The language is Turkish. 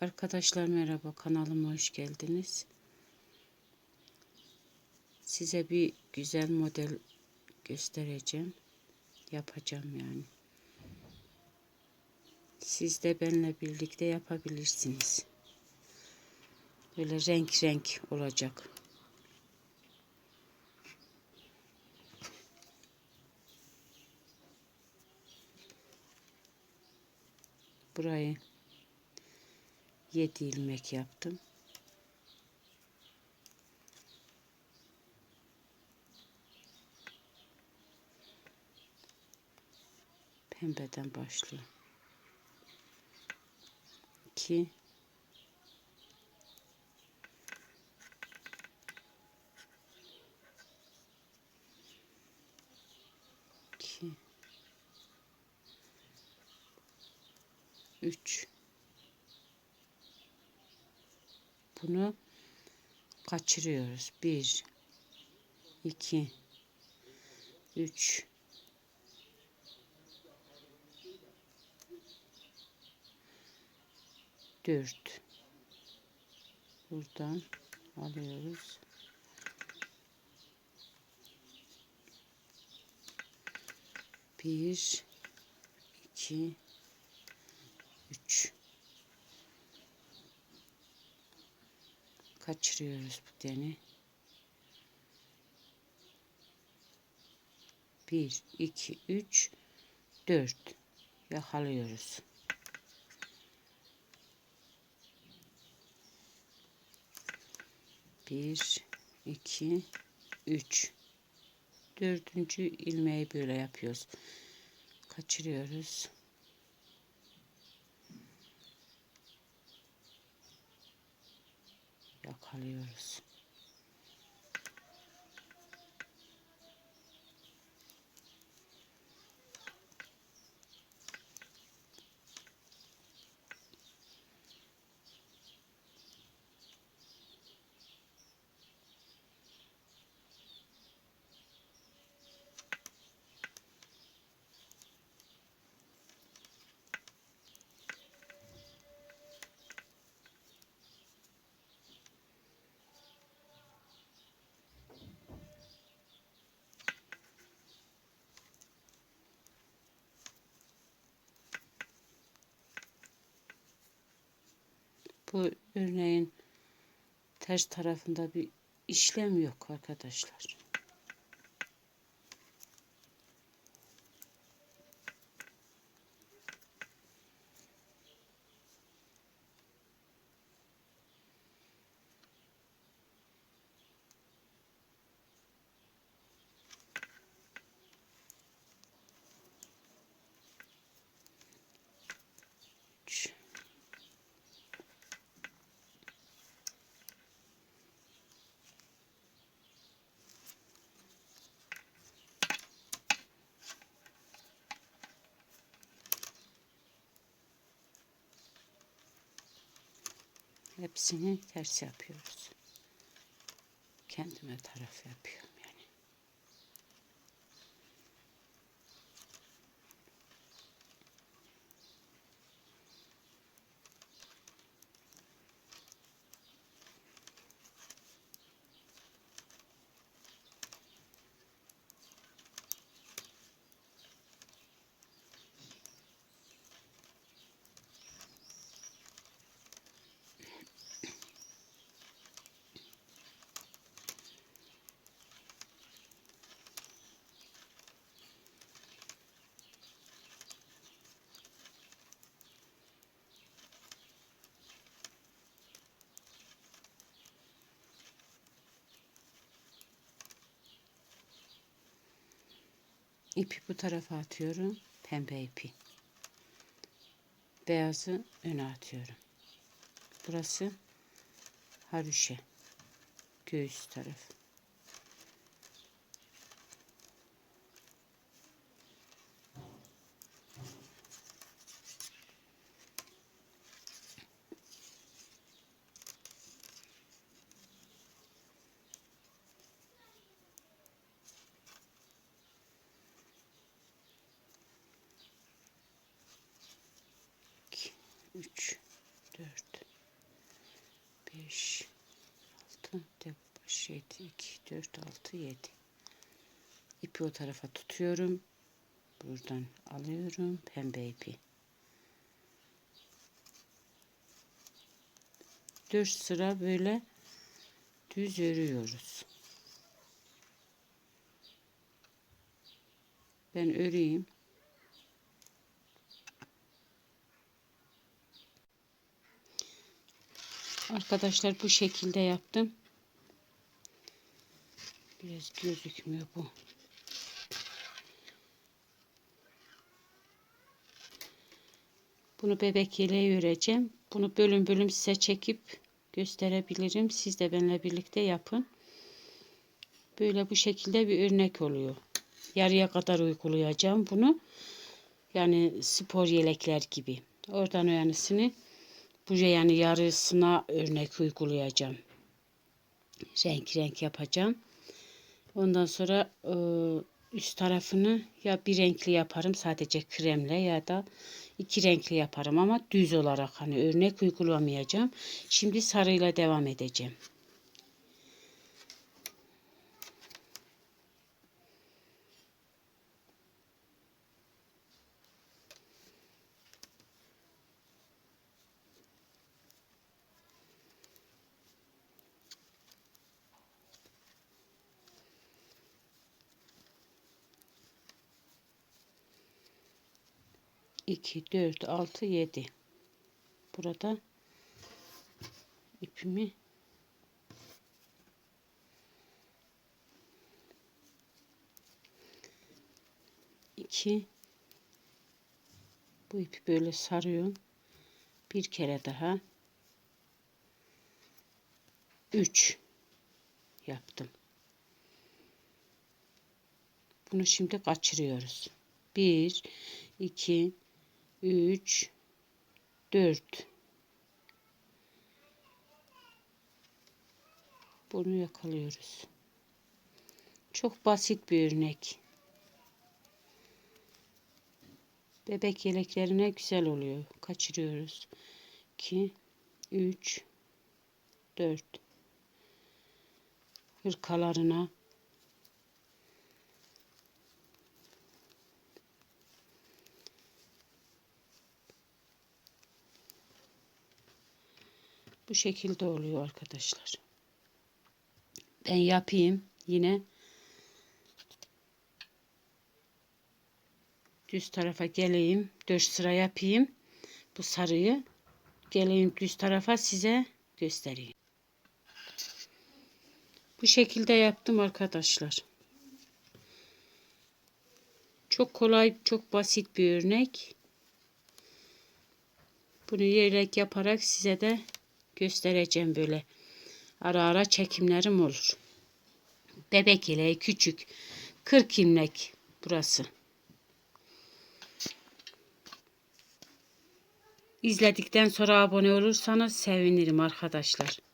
Arkadaşlar merhaba kanalıma hoş geldiniz. Size bir güzel model göstereceğim. Yapacağım yani. Siz de benimle birlikte yapabilirsiniz. Böyle renk renk olacak. Burayı 7 ilmek yaptım. Pembeden başlıyor. 2 2 3 bunu kaçırıyoruz. 1 2 3 4 buradan alıyoruz. Bir, iki, üç. Kaçırıyoruz bu deni. Bir, iki, üç, dört yakalıyoruz. Bir, iki, üç. Dördüncü ilmeği böyle yapıyoruz. Kaçırıyoruz. Yakalıyoruz. Bu örneğin ters tarafında bir işlem yok arkadaşlar. Hepsini ters yapıyoruz. Kendime taraf yapıyorum İpi bu tarafa atıyorum. Pembe ipi. Beyazı öne atıyorum. Burası haruşe. Göğüs tarafı. İki, üç, dört, 5 6 tek baş 7 2 4 6 7 ipi o tarafa tutuyorum. Buradan alıyorum. Pembe ipi. 4 sıra böyle düz örüyoruz. Ben öreyim Arkadaşlar bu şekilde yaptım. Biraz gözükmüyor bu. Bunu bebek yeleği öreceğim. Bunu bölüm bölüm size çekip gösterebilirim. Siz de benimle birlikte yapın. Böyle bu şekilde bir örnek oluyor. Yarıya kadar uygulayacağım bunu. Yani spor yelekler gibi. Oradan o yanısını Buraya yarısına örnek uygulayacağım. Renk renk yapacağım. Ondan sonra e, üst tarafını ya bir renkli yaparım sadece kremle ya da iki renkli yaparım ama düz olarak hani örnek uygulamayacağım. Şimdi sarıyla devam edeceğim. 2 4 6 7 burada ipimi iki bu ipi böyle sarıyorum. Bir kere daha 3 yaptım. Bunu şimdi kaçırıyoruz. 1 2 3 4 bunu yakalıyoruz. Çok basit bir örnek. Bebek yeleklerine güzel oluyor. Kaçırıyoruz. 2 3 4 hırkalarına Bu şekilde oluyor arkadaşlar. Ben yapayım yine. Düz tarafa geleyim. Dört sıra yapayım. Bu sarıyı geleyim düz tarafa size göstereyim. Bu şekilde yaptım arkadaşlar. Çok kolay, çok basit bir örnek. Bunu yelek yaparak size de göstereceğim böyle. Ara ara çekimlerim olur. Bebek ile küçük. 40 ilmek burası. İzledikten sonra abone olursanız sevinirim arkadaşlar.